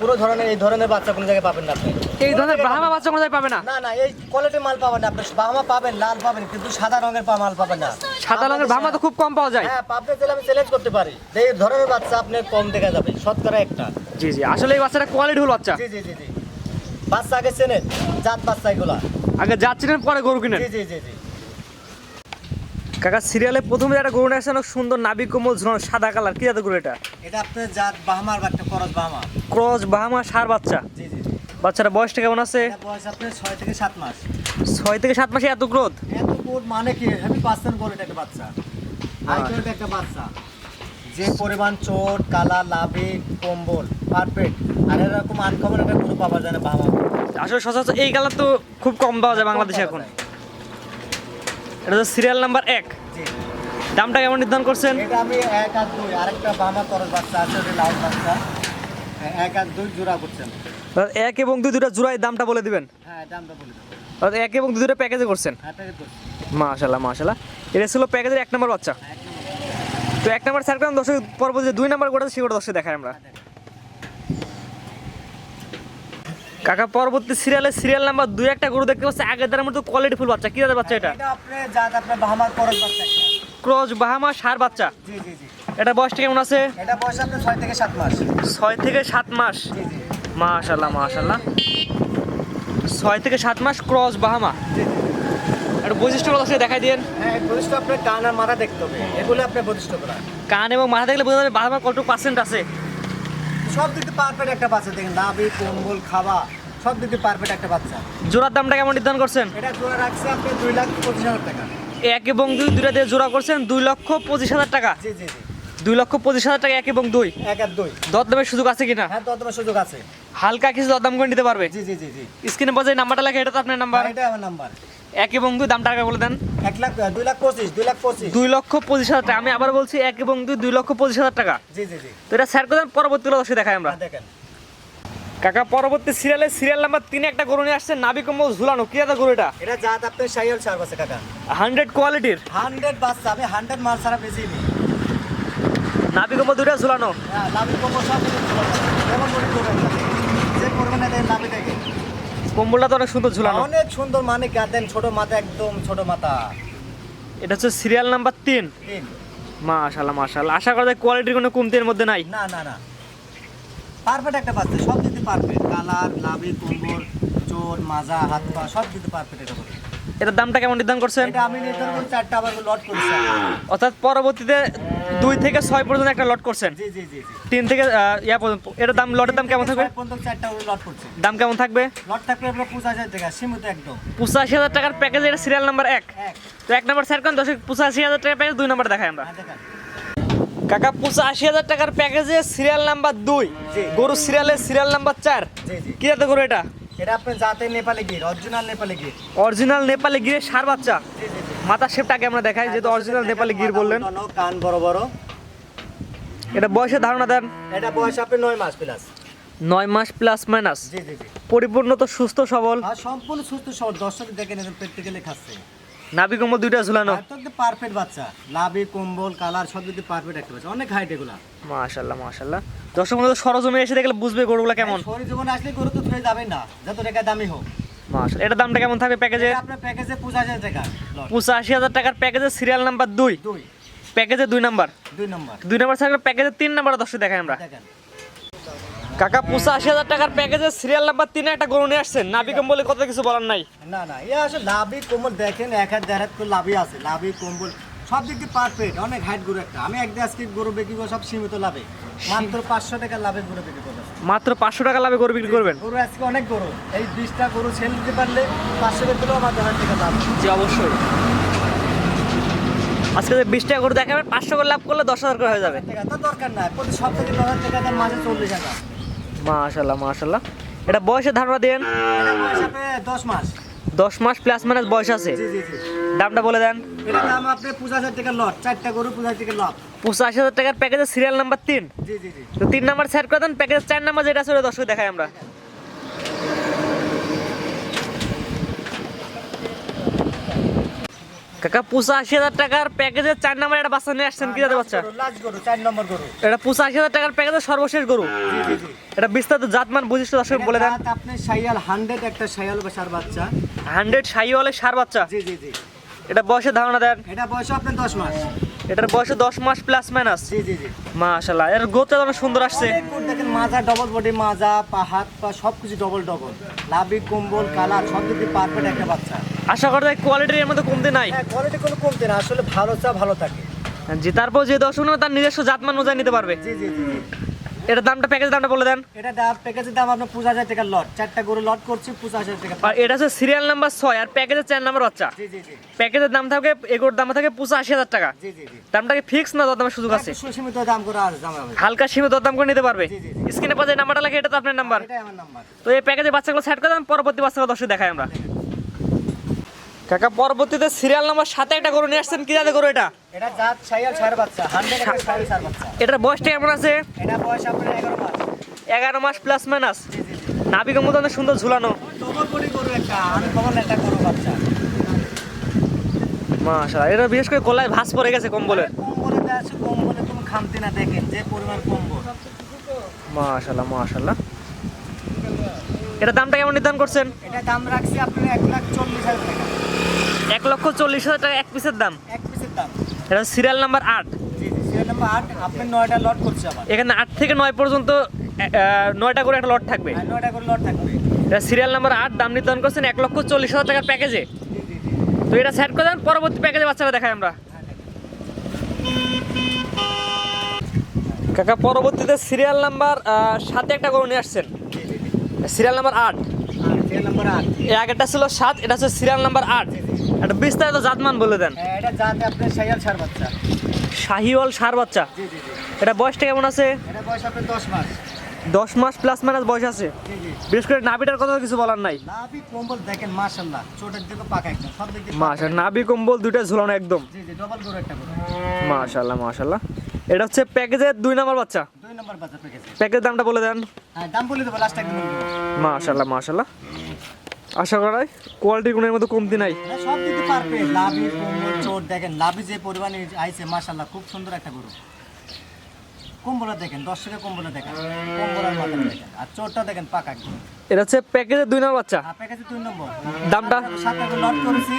পুরো ধরনের এই ধরনের বাচ্চা কোনো জায়গায় পাবেন না আপনি। এই ধরনের ব্রাহ্মা বাচ্চা কোনো জায়গায় পাবে না? না না এই কোয়ালিটির মাল পাবেন না আপনি। বাহামা পাবেন লাল পাবেন কিন্তু সাদা রঙের পা মাল পাবেন না। সাদা রঙের ব্রাহ্মা তো খুব কম পাওয়া যায়। হ্যাঁ পাবনা জেলা আমি চ্যালেঞ্জ করতে পারি। যে এই ধরনের বাচ্চা আপনি কম দেখা যাবে শতকরা একটা। জি জি আসলে এই বাচ্চাটা কোয়ালিটি হল বাচ্চা। জি জি জি জি। বাচ্চা আগে চেনেন জাত বাচ্চা এগুলা। আগে যাচ্ছিলেন পরে গরু কিনেন। জি জি জি জি। কাকা সিরিয়ালে প্রথমে একটা গরু নিয়ে অনেক সুন্দর নাবি কোমল ঝুলানো সাদা কালার। কি জাতের গরু এটা? এটা আপনার জাত বাহামার একটা করস বাহামা। ক্রস বাহামা সার বাচ্চা। জি জি বাচ্চাটা বয়সটা কেমন আছে? বয়স আপনার ছয় থেকে সাত মাস। ছয় থেকে সাত মাসে এত গ্রোথ এত গ্রোথ মানে কি? হেভি পার্সেন্ট কোট একটা বাচ্চা। হাই কোয়ালিটি একটা বাচ্চা। যে পরিমাণ চোট কালা লাভি কম্বল পারফেক্ট আর এরকম আনকমন একটা গরু পাওয়া যায় না বাহামা। আসলে সচরাচর এই কালার তো খুব কম পাওয়া যায় বাংলাদেশে এখন। এটা হচ্ছে সিরিয়াল নাম্বার এক। দামটা কেমন নির্ধারণ করছেন? এটা আমি এক আর দুই। আরেকটা করস বাচ্চা আছে ওটা লাল বাচ্চা। হ্যাঁ, এক আর দুই জোড়া করছেন। এক এবং দুই দুটা জোড়ায় দামটা বলে দিবেন? হ্যাঁ দামটা বলে দেবো অর্থাৎ এক এবং দুই দুটা প্যাকেজে করছেন? হ্যাঁ মাশাল্লাহ মাশাল্লাহ এটা ছিল প্যাকেজের এক নম্বর বাচ্চা। তো এক নম্বর স্যার দর্শক পরবর্তী দুই নম্বর গোটা সেগুলো দর্শক দেখায় আমরা। কাকা পরবর্তী সিরিয়ালে সিরিয়াল নাম্বার দুই একটা গরু দেখতে পাচ্ছি। আগের দ্বারা মতো কোয়ালিটি ফুল বাচ্চা। কি জাতের বাচ্চা এটা? করস বাহামা সার বাচ্চা এটা বয়সটা কেমন আছে? এটা বয়স আপনার ছয় থেকে সাত মাস। ছয় থেকে সাত মাস। জি জি। মাশাল্লাহ মাশাল্লাহ ছয় থেকে সাত মাস ক্রস বাহামা। একটা বৈশিষ্ট্যগুলো দর্শক দেখাই দিন হ্যাঁ বৈশিষ্ট্য আপনার কান আর মাথা দেখতে হবে। এগুলো আপনার বৈশিষ্ট্য করা। কান এবং মাথা দেখলে বোঝা যাবে বাহামা কত পার্সেন্ট আছে। সব দিক দিয়ে পারফেক্ট একটা বাচ্চা। দেখেন দাবি কম্বল খাওয়া সব দিক দিয়ে পারফেক্ট একটা বাচ্চা। জোড়ার দামটা কেমন নির্ধারণ করছেন? এটা জোড়া রাখছে আপনি দুই লাখ পঁচিশ হাজার টাকা। এক এবং দুই দুইটা দিয়ে জোড়া করছেন দুই লক্ষ পঁচিশ হাজার টাকা? জি জি জি। দুই লক্ষ পঁচিশ হাজার টাকা এক এবং দুই? এক আর দুই। দরদামের সুযোগ আছে কিনা? হ্যাঁ তত সুযোগ আছে। হালকা কিছু দরদাম করে নিতে পারবে? জি জি জি জি। স্ক্রিনে নাম্বারটা লেখা এটা তো আপনার নাম্বার। এটা আমার নাম্বার। এক এবং দুই দামটা আগে বলে দেন। এক লাখ দুই লাখ পঁচিশ দুই লাখ পঁচিশ। দুই লক্ষ পঁচিশ হাজার টাকা আমি আবার বলছি এক এবং দুই দুই লক্ষ পঁচিশ হাজার টাকা। জি জি জি। তো এটা স্যার করে দেন পরবর্তী দেখাই আমরা। হ্যাঁ, দেখেন। কাকা পরবর্তী সিরিয়ালে সিরিয়াল নাম্বার তিনে একটা গরু নিয়ে আসছে নাবি কম্বল ঝুলানো। কি আছে গরু এটা? এটা জাত আপনার সাইয়াল সার আছে কাকা। হান্ড্রেড কোয়ালিটির হান্ড্রেড বাচ্চা আমি হান্ড্রেড মাল ছাড়া বেশি নিই নাবি কম্বল দুইটা ঝুলানো? হ্যাঁ লাভি কম্বল সব কিছু যেমন করবেন যে করবেন না দেখেন লাভি কম্বলটা তো অনেক সুন্দর ঝুলানো। অনেক সুন্দর মানে গার্ডেন ছোট মাথা একদম ছোট মাথা। এটা হচ্ছে সিরিয়াল নাম্বার তিন। মাশাল্লাহ মাশাল্লাহ আশা করা যায় কোয়ালিটির কোনো কমতির মধ্যে নাই। না না না। পারফেক্ট একটা বাচ্চা সব দিতে পারফেক্ট কালার লাভি কম্বল চোর মাজা হাত পা সব দিতে পারফেক্ট এটা করে এটার দামটা কেমন নির্ধারণ করছেন? এটা আমি নির্ধারণ করি চারটা আবার লট করেছি। অর্থাৎ পরবর্তীতে দুই থেকে ছয় পর্যন্ত একটা লট করছেন? জি জি জি তিন থেকে ইয়া পর্যন্ত। এটার দাম লটের দাম কেমন থাকবে? পর্যন্ত চারটা লট করছে। দাম কেমন থাকবে? লট থাকলে আপনার পঁচিশ হাজার টাকা সীমিত একদম। পঁচাশি হাজার টাকার প্যাকেজ এটা সিরিয়াল নাম্বার এক। তো এক নাম্বার স্যার কোন দশ পঁচাশি হাজার টাকার প্যাকেজ দুই নাম্বার দেখাই আমরা। হ্যাঁ কাকা পঁচাশি হাজার টাকার প্যাকেজে সিরিয়াল নাম্বার দুই। গরু সিরিয়ালের সিরিয়াল নাম্বার চার। কি গরু এটা? এটা আপনার জাতে নেপালি গির অরিজিনাল নেপালি গির। অরিজিনাল নেপালি গিরে সার বাচ্চা। জি জি জি। মাথার শেপটা আগে আমরা দেখাই? যেহেতু অরিজিনাল নেপালি গির বললেন। কান বড় বড়। এটা বয়সের ধারণা দেন। এটা বয়স আপনি নয় মাস প্লাস নয় মাস প্লাস মাইনাস পরিপূর্ণ তো সুস্থ সবল। সম্পূর্ণ সুস্থ সব দর্শক দেখে নেবেন প্র্যাকটিক্যালি খাচ্ছে। নাবি কম্বল দুইটা ঝুলানো। একদম পারফেক্ট বাচ্চা। লাভি কম্বল কালার সব দিকে পারফেক্ট একটা বাচ্চা। অনেক হাইট এগুলা। মাশাল্লাহ মাশাল্লাহ। দর্শক বন্ধু সরজমে এসে দেখলে বুঝবে গরুগুলো কেমন। জীবনে আসলে গরু তো ফেলে যাবে না। যত টাকা দামি হোক। মাশাল্লাহ এটার দামটা কেমন থাকবে প্যাকেজে? আপনার প্যাকেজে পঁচিশ হাজার টাকা। লট। পঁচাশি হাজার টাকার প্যাকেজে সিরিয়াল নাম্বার দুই। দুই। প্যাকেজে দুই নাম্বার দুই নম্বর দুই নাম্বার থাকলে প্যাকেজে তিন নাম্বার দর্শক দেখাই আমরা। দেখেন। কাকা পঁচাশি হাজার টাকার প্যাকেজে সিরিয়াল নাম্বার তিনে একটা গরু নিয়ে আসছেন। নাবি কম্বলে কত কিছু বলার নাই? না না ইয়ে আসলে লাভি কম্বল দেখেন এক হাত দেড় হাত করে লাভই আছে। লাভি কম্বল সব দিক দিয়ে পারফেক্ট অনেক হাইট গরু একটা। আমি একদিন আজকে গরু বিক্রি করব সব সীমিত লাভে। মাত্র পাঁচশো টাকা লাভে গরু বিক্রি করব। মাত্র পাঁচশো টাকা লাভে গরু বিক্রি করবেন? গরু আজকে অনেক গরু। এই বিশটা গরু সেল দিতে পারলে পাঁচশো টাকা দিলেও আমার হাজার টাকা লাভ। জি অবশ্যই। আজকে যে বিশ টাকা গরু দেখাবেন পাঁচশো করে লাভ করলে দশ হাজার করে হয়ে যাবে। টাকা তো দরকার নাই। প্রতি সপ্তাহে দশ হাজার টাকা মাঝে চল্লিশ টাকা মাশাল্লাহ মাশাল্লাহ এটা বয়সের ধারণা দেন? দশ মাস। দশ মাস প্লাস মাইনাস বয়স আছে? দামটা বলে দেন। দাম আপনি পঁচিশ টাকা লট চারটা গরু পঁচিশ টাকা লট পঁচাশি হাজার টাকার প্যাকেজের সিরিয়াল নাম্বার তিন? তো তিন নাম্বার সেট করে দেন প্যাকেজ চার নাম্বার যেটা আছে ওটা দর্শক দেখাই আমরা। কাকা পঁচাশি হাজার টাকার প্যাকেজের চার নাম্বার একটা বাচ্চা নিয়ে আসছেন কি জাতের বাচ্চা? লাস্ট গরু চার নম্বর গরু। এটা পঁচাশি হাজার টাকার প্যাকেজের সর্বশেষ গরু। এটা বিস্তারিত জাতমান বৈশিষ্ট্য দর্শক বলে দেন। আপনি শাইয়াল হান্ড্রেড একটা শাইয়াল বাসার বাচ্চা। হান্ড্রেড শাহিওয়ালের সার বাচ্চা। জি জি জি। এটা বয়সের ধারণা দেন। এটা বয়স আপনার দশ মাস। এটার বয়সে দশ মাস প্লাস মাইনাস জি জি জি। মাশাল্লাহ এর গোটা অনেক সুন্দর আসছে। দেখেন মাজা ডবল বডি মাজা পা হাত পা সব কিছু ডবল ডবল লাভি কম্বল কালার সব দিক পারফেক্ট একটা বাচ্চা। আশা করা যায় কোয়ালিটির এর মধ্যে কমতে নাই। হ্যাঁ কোয়ালিটি কোনো কমতে না আসলে ভালো চা ভালো থাকে। জি তারপর যে দর্শক তার নিজস্ব জাতমান অনুযায়ী নিতে পারবে। জি জি জি জি। এটা দামটা প্যাকেজ দামটা বলে দেন। এটা দাম প্যাকেজের দাম আপনার পঁচিশ হাজার টাকা লট চারটা গরু লট করছি পঁচিশ হাজার টাকা আর এটা হচ্ছে সিরিয়াল নাম্বার ছয় আর প্যাকেজের চার নাম্বার বাচ্চা। জি জি জি। প্যাকেজের দাম থাকে এগুলোর দাম থাকে পঁচাশি হাজার টাকা। জি জি জি। দামটা কি ফিক্স না দরদামের সুযোগ আছে। সুসীমিত দাম করে আর দাম হালকা সীমিত দরদাম করে নিতে পারবে। স্ক্রিনে পাশে নাম্বারটা লাগে এটা তো আপনার নাম্বার এটাই আমার নাম্বার তো এই প্যাকেজের বাচ্চাগুলো সেট করে দেন পরবর্তী বাচ্চাগুলো দর্শক দেখাই আমরা। কাকা পরবর্তীতে সিরিয়াল নাম্বার সাথে একটা গরু নিয়ে আসছেন কি যাতে গরু এটা? এটা জাত ছাইয়াল ছাড় বাচ্চা হান্ড্রেড একটা ছাড়ি ছাড় বাচ্চা। এটার বয়সটা কেমন আছে? এটা বয়স আপনার এগারো মাস। এগারো মাস প্লাস মাইনাস জি জি নাবিকের মতো অনেক সুন্দর ঝুলানো। ডবল বডি গরু একটা আমি কমন একটা গরু বাচ্চা। মাশাআল্লাহ এটা বিশেষ করে গলায় ভাঁজ পড়ে গেছে কম্বলের কম্বলে দেওয়া আছে কম্বলে তুমি খামতি না দেখেন যে পরিমাণ কম্বল। মাশাআল্লাহ মাশাআল্লাহ। এটা দামটা কেমন নির্ধারণ করছেন? এটা দাম রাখছি আপনার এক লাখ চল্লিশ হাজার টাকা। এক লক্ষ চল্লিশ হাজার টাকা এক পিসের দাম। এক পিসের দাম। এটা সিরিয়াল নাম্বার আট। সিরিয়াল নাম্বার আট আপনি নয়টা লট করছে আবার এখানে আট থেকে নয় পর্যন্ত নয়টা করে একটা লট থাকবে। আর নয়টা করে লট থাকবে। এটা সিরিয়াল নাম্বার আট দাম নির্ধারণ করছেন এক লক্ষ চল্লিশ হাজার টাকার প্যাকেজে তো এটা সেট করে দেন পরবর্তী প্যাকেজে বাচ্চারা দেখাই আমরা। কাকা পরবর্তীতে সিরিয়াল নাম্বার সাথে একটা গরু নিয়ে আসছেন। সিরিয়াল নাম্বার আট। সিরিয়াল নাম্বার আট। আগেরটা ছিল সাত এটা হচ্ছে সিরিয়াল নাম্বার আট। একটা বিস্তারিত জাতমান বলে দেন। হ্যাঁ, এটা জাতে আপনার শাইয়াল ছাড় বাচ্চা। শাহিওয়াল সার বাচ্চা? জি জি জি। এটা বয়সটা কেমন আছে? এটা বয়স আপনার দশ মাস। দশ মাস প্লাস মাইনাস বয়স আছে? জি জি। বিশেষ করে নাভিটার কথা কিছু বলার নাই। লাভি কম্বল দেখেন মাশাল্লাহ ছোটের দিকে পাকা একদম সব দিক দিয়ে মাশা নাভি কম্বল দুইটা ঝুলানো একদম। জি জি ডবল একটা গরু। মাশাল্লাহ মাশাল্লাহ এটা হচ্ছে প্যাকেজের দুই নাম্বার বাচ্চা। দুই নম্বর বাচ্চা পেকেছে প্যাকেজ দামটা বলে দেন। হ্যাঁ দাম বলে দেবো লাস্ট একদম মাশাল্লাহ মাশাল্লাহ আশা করা যায় কোয়ালিটি গুণের মতো কমতি নাই। হ্যাঁ, সব দিকে পারবে লাভি কম্বল চোট দেখেন লাভি যে পরিমাণে আইছে মাশাল্লাহ খুব সুন্দর একটা গরু। কম্বলা দেখেন দর্শকের কম্বলা দেখেন কম্বলার মাথা দেখেন। আর চোরটা দেখেন পাকা এটা হচ্ছে প্যাকেজের দুই নম্বর বাচ্চা। প্যাকেজে দুই নম্বর। দামটা? সাত টাকা লট করেছি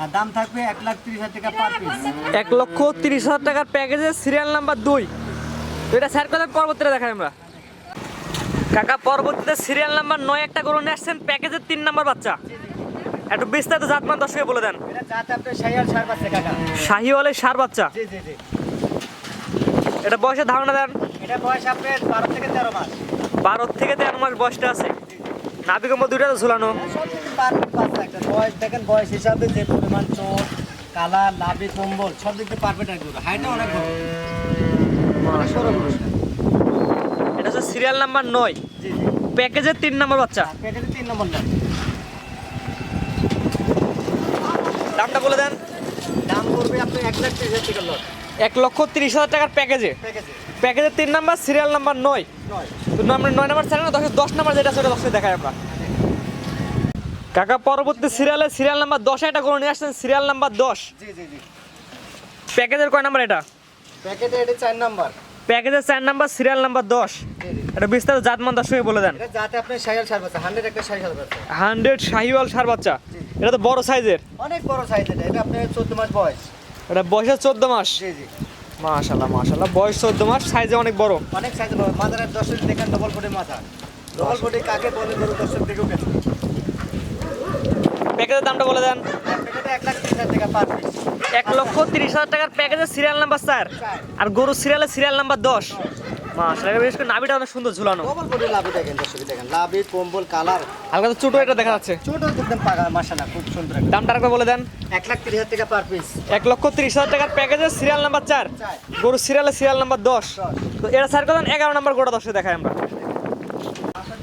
আর দাম থাকবে এক লাখ তিরিশ হাজার টাকা পার পিস এক লক্ষ তিরিশ হাজার টাকার প্যাকেজের সিরিয়াল নাম্বার দুই। এটা স্যার কথা পরবর্তীতে দেখাই আমরা। কাকা পরবর্তীতে সিরিয়াল নাম্বার নয় একটা গরু নিয়ে আসছেন প্যাকেজের তিন নাম্বার বাচ্চা। একটু বিস্তারিত জাতমান দর্শকে বলে দেন। শাহিওয়ালের সার বাচ্চা? এটা বয়সের ধারণা দেন। এটা বয়স আপনার বারো থেকে তেরো মাস। বারো থেকে তেরো মাস বয়সটা আছে। নাভি দুইটা তো ঝুলানো। বয়স দেখেন বয়স হিসাবে যে পরিমাণ চোট কালার লাভি কম্বল সব দিক থেকে পারফেক্ট গরু হাইটটা অনেক বড়। অনেক বড় গরু এটা। এটা হচ্ছে সিরিয়াল নাম্বার নয়। প্যাকেজের তিন নম্বর বাচ্চা। আর প্যাকেজে তিন নম্বর দাম দামটা বলে দেন। দাম পড়বে আপনি এক লাখ তিরিশ হাজার টাকা লট এক লক্ষ তিরিশ হাজার টাকার প্যাকেজে প্যাকেজে প্যাকেজের তিন নাম্বার সিরিয়াল নাম্বার নয়। নয়। নয় নাম্বার চ্যানেল দশ দশ নাম্বার যেটা সেটা দশে দেখাই আমরা। কাকা পরবর্তী সিরিয়ালে সিরিয়াল নাম্বার দশে একটা করে নিয়ে আসছেন সিরিয়াল নাম্বার দশ। জি জি জি। প্যাকেজের কয় নাম্বার এটা? প্যাকেটে এটা চার নম্বর প্যাকেজের চার নাম্বার সিরিয়াল নাম্বার দশ। এটা বিস্তারিত জাতমান দর্শকে বলে দেন। হান্ড্রেড শাহিওয়াল সার বাচ্চা এটা তো বড় সাইজের। অনেক বড় সাইজের এটা আপনার চোদ্দ মাস বয়স। এটা বয়সের চোদ্দ মাস। জি জি। মাশাল্লাহ মাশাল্লাহ বয়স চোদ্দ মাস সাইজে অনেক বড়। অনেক সাইজ মাথার দর্শক দেখেন ডবল বডি মাথা। ডবল বডি কাকে বলে গরু দর্শক দেখেও প্যাকেজের দামটা বলে দেন। এক লক্ষ তিরিশ হাজার টাকার প্যাকেজের সিরিয়াল নাম্বার চার আর গরু সিরিয়ালের সিরিয়াল নাম্বার দশ। করে নাভিটা অনেক সুন্দর ঝুলানো। লাভি দেখেন দর্শক দেখেন। লাভি কম্বল কালার হালকা তো ছোটো এটা দেখা যাচ্ছে। ছোট একদম খুব সুন্দর একটা। দামটা আরেকবার বলে দেন। লাখ তিরিশ হাজার টাকা পার পিস লক্ষ তিরিশ হাজার টাকার সিরিয়াল নাম্বার চার চার গরু সিরিয়ালের সিরিয়াল নাম্বার দশ। তো এটা স্যার কথা এগারো নাম্বার গোটা দশে দেখাই আমরা।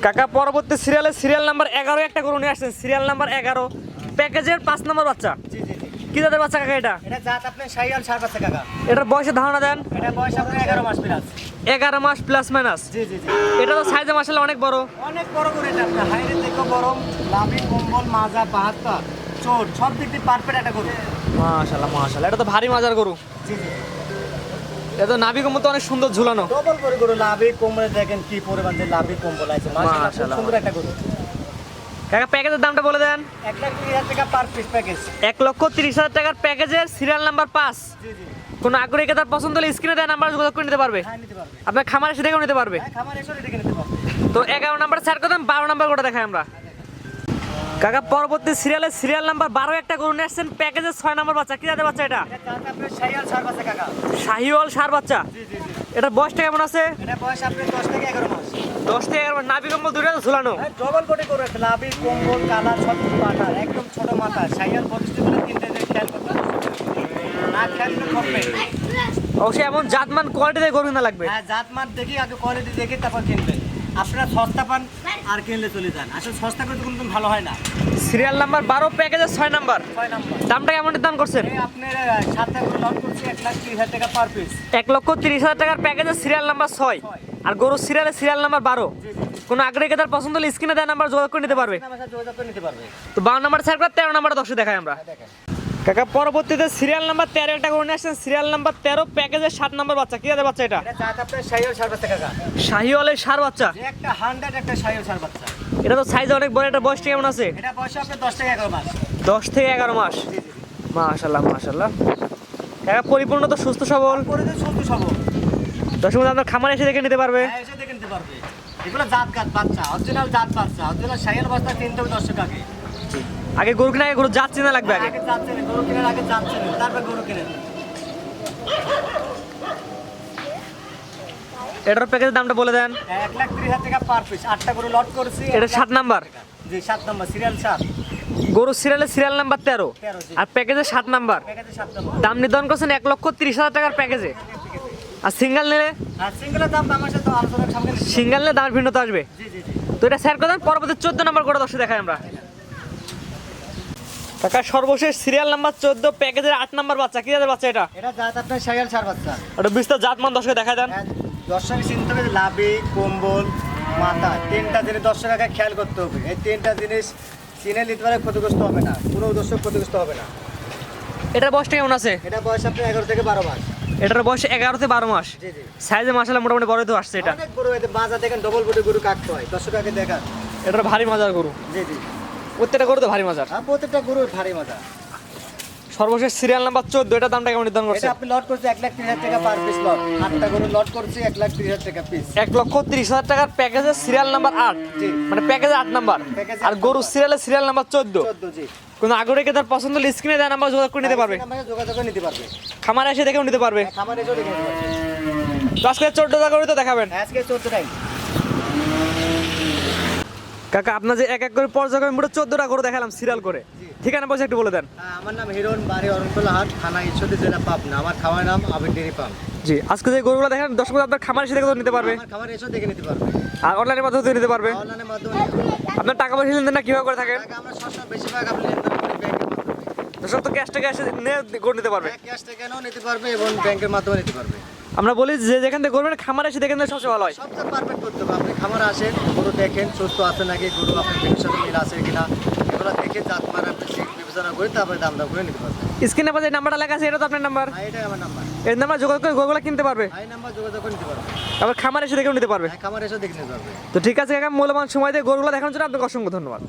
কাকা পরবর্তী সিরিয়ালের সিরিয়াল নাম্বার এগারো একটা গরু নিয়ে আসছেন। সিরিয়াল নাম্বার এগারো। প্যাকেজের পাঁচ নম্বর বাচ্চা। জি জি জি। কি জাতের বাচ্চা কাকা এটা? এটা জাত কাকা। এটার বয়সের ধারণা দেন। এটা বয়স আপনার মাস প্লাস এগারো মাস প্লাস মাইনাস জি জি জি। এটা তো সাইজে মাসালে অনেক বড়। অনেক বড় করে এটা আপনার হাইরে থেকে গরম লাভি কম্বল মাজা চোট সব দিক দিয়ে পারফেক্ট একটা গরু। এটা তো ভারী মাজার গরু। জি জি। এটা তো নাভি কম্বল তো অনেক সুন্দর ঝুলানো। ডবল করে গরু লাভে কোমরে দেখেন কি পরিমাণ যে লাভে কম্বল আছে। মাশাআল্লাহ মাশাআল্লাহ। সুন্দর একটা গরু। কাকা প্যাকেজের দামটা বলে দেন। এক লাখ তিরিশ হাজার টাকা পার পিস প্যাকেজ এক লক্ষ তিরিশ হাজার টাকার প্যাকেজের সিরিয়াল নাম্বার পাঁচ। কোন আগ্রহী তার পছন্দ হলে স্ক্রিনে দেয় নাম্বার যোগাযোগ করে নিতে পারবে। হ্যাঁ আপনার খামার এসে দেখেও নিতে পারবে। হ্যাঁ খামার এসে দেখে নিতে পারবে। তো এগারো নাম্বার স্যার করতাম বারো নাম্বার করে দেখাই আমরা। কাকা পরবর্তী সিরিয়ালে সিরিয়াল নাম্বার বারো একটা গরু নিয়ে আসছেন প্যাকেজের ছয় নাম্বার বাচ্চা। কি জাতের বাচ্চা এটা? এটা শাহিওয়াল সার বাচ্চা এটার বয়সটা কেমন আছে? এটা দশ থেকে এগারো নাভি কম্বল দুটো ঝুলানো? ডবল কোটে করে লাভি কম্বল কালার সব মাথা একদম ছোট মাথা। প্রতিষ্ঠিত করে তিনটে খেয়াল করতে না খেয়াল করবে অবশ্যই এমন জাতমান কোয়ালিটিতে গরু না লাগবে। হ্যাঁ জাত মাত দেখি আগে কোয়ালিটি দেখে তারপর কিনবেন। আপনারা সস্তা পান আর কিনলে চলে যান। আসলে সস্তা করতে কোনো ভালো হয় না। সিরিয়াল নাম্বার বারো প্যাকেজের ছয় নাম্বার। ছয় নম্বর। দামটা কেমন দাম করছেন? এই আপনার সাতটা করে লট করছি এক লাখ তিরিশ হাজার টাকা পার পিস এক লক্ষ তিরিশ হাজার টাকার প্যাকেজের সিরিয়াল নাম্বার ছয়। আর গরুর সিরিয়ালের সিরিয়াল নাম্বার বারো। কোনো আগ্রহী তার পছন্দ হলে স্ক্রিনে দেয় নাম্বার যোগাযোগ করে নিতে পারবে। আমার সাথে যোগাযোগ করে নিতে পারবে। তো বারো নাম্বার করে তেরো নাম্বার দশে দেখাই আমরা। হ্যাঁ, দেখেন কাকা পরবর্তীতে সিরিয়াল নাম্বার তেরো একটা করে নিয়ে আসছেন। সিরিয়াল নাম্বার তেরো প্যাকেজের সাত নাম্বার বাচ্চা। কি আছে বাচ্চা এটা? শাহিওয়ালের সার বাচ্চা একটা হান্ড্রেড একটা শাহিয়াল সার বাচ্চা। এটা তো সাইজ অনেক বড় এটা বয়সটা কেমন আছে? এটা বয়স আপনার দশ থেকে এগারো মাস। দশ থেকে এগারো মাস। মাশাল্লাহ মাশাল্লাহ কাকা পরিপূর্ণ তো সুস্থ সবল? সুস্থ সবল। দশ মধ্যে আপনার খামার এসে দেখে নিতে পারবে। হ্যাঁ, এসে দেখে নিতে পারবে। এগুলো জাত গাত বাচ্চা অরিজিনাল জাত বাচ্চা অরিজিনাল শাহিয়াল বাচ্চা তিনটে দর্শক আগে। আগে গরু কিনা আগে গরু যাচ্ছে না লাগবে আগে? গরু কেনার আগে যাচ্ছে না তারপর গরু কেনেন এটার প্যাকেজের দামটা বলে দেন। এক লাখ তিরিশ হাজার টাকা পার পিস আটটা গরু লট করছি এটা সাত নাম্বার। জি সাত নম্বর সিরিয়াল সাত। গরু সিরিয়ালের সিরিয়াল নাম্বার তেরো। আর প্যাকেজে সাত নম্বর। দাম নির্ধারণ করছেন এক লক্ষ তিরিশ হাজার টাকার প্যাকেজে। আর সিঙ্গেল নিলে? দাম সিঙ্গেল নিলে দামের ভিন্নতা আসবে। জি জি জি। তো এটা স্যার করবেন পরবর্তী চোদ্দ নাম্বার করে দশে দেখাই আমরা। কাকা সর্বশেষ সিরিয়াল নাম্বার চোদ্দ প্যাকেজের আট নাম্বার বাচ্চা কি যাদের বাচ্চা এটা? এটা জাত আপনার শাহিয়াল সার বাচ্চা। ওটা বিস্তার জাত মান দশকে দেখা দেন। হ্যাঁ, দর্শক চিনতে হবে যে লাভি কম্বল মাথা তিনটা জিনিস দর্শক আগে খেয়াল করতে হবে। এই তিনটা জিনিস চিনে নিতে পারে ক্ষতিগ্রস্ত হবে না কোনো দর্শক ক্ষতিগ্রস্ত হবে না। এটার বয়সটা কেমন আছে? এটা বয়স আপনার এগারো থেকে বারো মাস। এটার বয়স এগারো থেকে বারো মাস? জি জি। সাইজে মাসালা মোটামুটি বড় তো আসছে এটা। অনেক গরু এতে মাজা দেখেন ডবল বডি গরু কাটতে হয়। দর্শক আগে দেখান। এটার ভারী মজার গরু। জি জি। প্রত্যেকটা গরু তো ভারী মজার। আর প্রত্যেকটা গরুর ভারী মাজা সর্বশেষ সিরিয়াল নাম্বার চোদ্দ এটা দামটা কেমন নির্ধারণ করছে? আপনি লট করছে এক লাখ তিরিশ হাজার টাকা পার পিস লট আটটা গরু লট করছে এক লাখ তিরিশ হাজার টাকা পিস এক লক্ষ তিরিশ হাজার টাকার প্যাকেজের সিরিয়াল নাম্বার আট। মানে প্যাকেজে আট নাম্বার প্যাকেজে আর গরু সিরিয়ালের সিরিয়াল নাম্বার চোদ্দ। কোনো আগ্রহীকে তার পছন্দ হলে স্ক্রিনে দেয় নাম্বার যোগাযোগ করে নিতে পারবে। আমাকে যোগাযোগ নিতে পারবে। খামারে এসে দেখেও নিতে পারবে। খামারে চলে গেতে পারবে। আজকে চোদ্দটা করে তো দেখাবেন। আজকে চোদ্দটাই। কাকা আপনার যে এক এক করে পর্যায়ক্রমে মোটে চোদ্দটা করে দেখালাম সিরিয়াল করে। ঠিকানা পয়সা একটু বলে দেন। আমার নাম হিরণ বাড়ি অরণতলা হাট থানা ঈশ্বরদী জেলা পাবনা। আমার খাওয়ার নাম আবির ডেরি পাম্প জি আজকে যে গরুগুলো দেখেন দর্শক আপনার খামার এসে দেখে নিতে পারবে? খাবার এসেও দেখে নিতে পারবে। আর অনলাইনের মাধ্যমে নিতে পারবে? অনলাইনের মাধ্যমে আপনার টাকা পয়সা লেনদেন না কীভাবে করে থাকেন? আমরা সবসময় বেশিরভাগ আপনি দর্শক তো ক্যাশ টাকা এসে নিয়ে নিতে পারবে। ক্যাশ টাকাও নিতে পারবে এবং ব্যাংকের মাধ্যমে নিতে পারবে। আমরা বলি যে যেখান থেকে করবেন খামার এসে দেখেন সবচেয়ে ভালো হয়। সবচেয়ে পারফেক্ট করতে হবে। আপনি খামার আসেন গরু দেখেন সুস্থ আছে নাকি গরু আপনার পেটের সাথে মিল আছে কিনা এগুলো দেখে জাত মারা আপনি বিবেচনা করে তারপরে দাম দাম করে নিতে পারবেন। স্ক্রিনে পাশে নাম্বারটা লেখা আছে এটা তো আপনার নাম্বার? আর এটাই আমার নাম্বার। এই নাম্বার যোগাযোগ করে গরুগুলো কিনতে পারবে? এই নাম্বার যোগাযোগ করে নিতে পারবে তারপর খামার এসে দেখেও নিতে পারবে? হ্যাঁ খামার এসেও দেখে নিতে পারবে। তো ঠিক আছে কাকা মূল্যবান সময় দিয়ে গরুগুলো দেখানোর জন্য আপনাকে অসংখ্য ধন্যবাদ।